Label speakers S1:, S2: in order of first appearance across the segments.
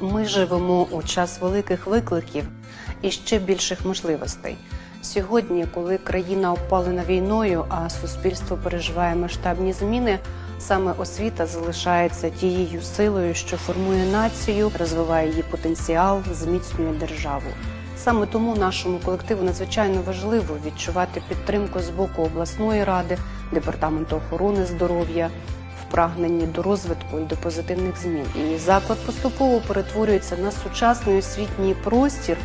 S1: Ми живемо у час великих викликів і ще більших можливостей. Сьогодні, коли країна опалена війною, а суспільство переживає масштабні зміни, саме освіта залишається тією силою, що формує націю, розвиває її потенціал, зміцнює державу. Саме тому нашому колективу надзвичайно важливо відчувати підтримку з боку обласної ради, департаменту охорони здоров'я, прагненні до розвитку і до позитивних змін. І заклад поступово перетворюється на сучасний освітній простір,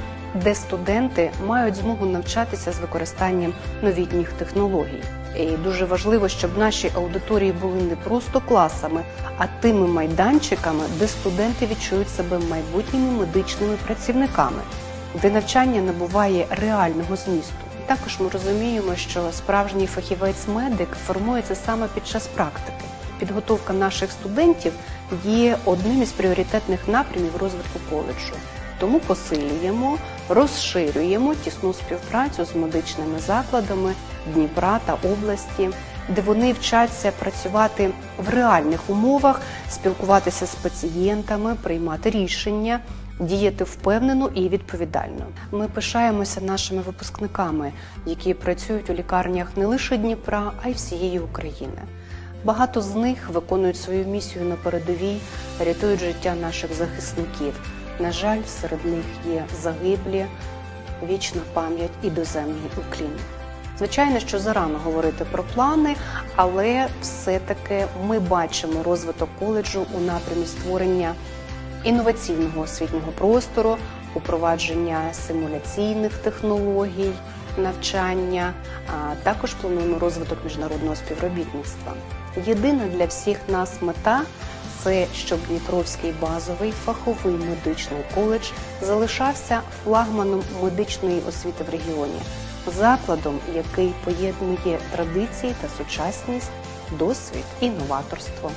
S1: де студенти мають змогу навчатися з використанням новітніх технологій. І дуже важливо, щоб наші аудиторії були не просто класами, а тими майданчиками, де студенти відчують себе майбутніми медичними працівниками, де навчання набуває реального змісту. Також ми розуміємо, що справжній фахівець-медик формується саме під час практики. Підготовка наших студентів є одним із пріоритетних напрямів розвитку коледжу. Тому посилюємо, розширюємо тісну співпрацю з медичними закладами Дніпра та області, де вони вчаться працювати в реальних умовах, спілкуватися з пацієнтами, приймати рішення, діяти впевнено і відповідально. Ми пишаємося нашими випускниками, які працюють у лікарнях не лише Дніпра, а й всієї України. Багато з них виконують свою місію на передовій, рятують життя наших захисників. На жаль, серед них є загиблі, вічна пам'ять і доземний уклін. Звичайно, що зарано говорити про плани, але все-таки ми бачимо розвиток коледжу у напрямі створення інноваційного освітнього простору, упровадження симуляційних технологій, навчання. А також плануємо розвиток міжнародного співробітництва. Єдина для всіх нас мета це щоб Дніпровський базовий фаховий медичний коледж залишався флагманом медичної освіти в регіоні, закладом, який поєднує традиції та сучасність, досвід і новаторство.